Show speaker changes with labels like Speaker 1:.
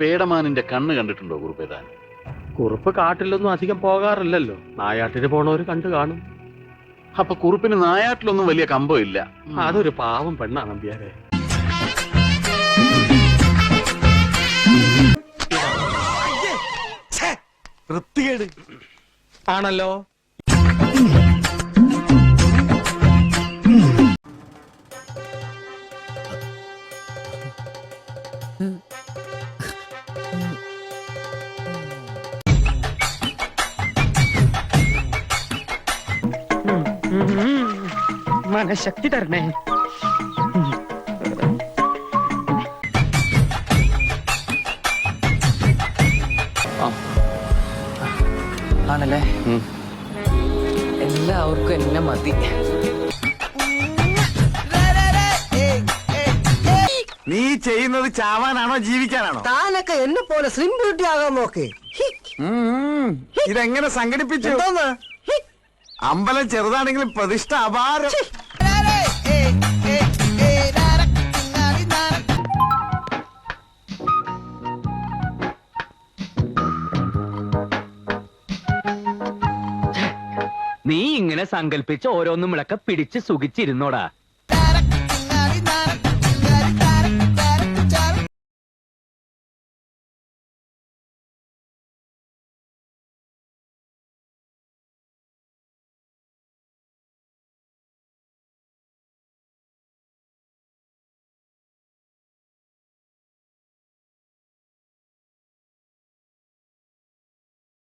Speaker 1: പേടമാനിന്റെ കണ്ണ് കണ്ടിട്ടുണ്ടോ കുറുപ്പേതാൻ?
Speaker 2: കുറുപ്പ് കാട്ടിലൊന്നും അധികം പോകാറില്ലല്ലോ. നായാട്ടിന് പോണവര് കണ്ടു കാണും.
Speaker 1: അപ്പൊ കുറുപ്പിന് നായാട്ടിലൊന്നും വലിയ കമ്പം ഇല്ല.
Speaker 2: അതൊരു പാവം പെണ്ണാണ് നമ്പ്യാരെ.
Speaker 3: വൃത്തികേട്.
Speaker 2: ആണല്ലോ? മനഃശക്തി തരണേ.
Speaker 4: ആണല്ലേ? എല്ലാവർക്കും എന്നെ മതി.
Speaker 3: നീ ചെയ്യുന്നത് ചാവാനാണോ ജീവിക്കാനാണോ?
Speaker 5: താനൊക്കെ എന്നെ പോലെ സ്ലിം ബ്യൂട്ടി ആകാൻ നോക്ക്.
Speaker 3: ഇതെങ്ങനെ സംഘടിപ്പിച്ചു? അമ്പലം ചെറുതാണെങ്കിലും പ്രതിഷ്ഠ അപാരം.
Speaker 6: നീ ഇങ്ങനെ സങ്കല്പിച്ച് ഓരോന്നും ഇളക്ക പിടിച്ച് സുഖിച്ചിരുന്നോടാ.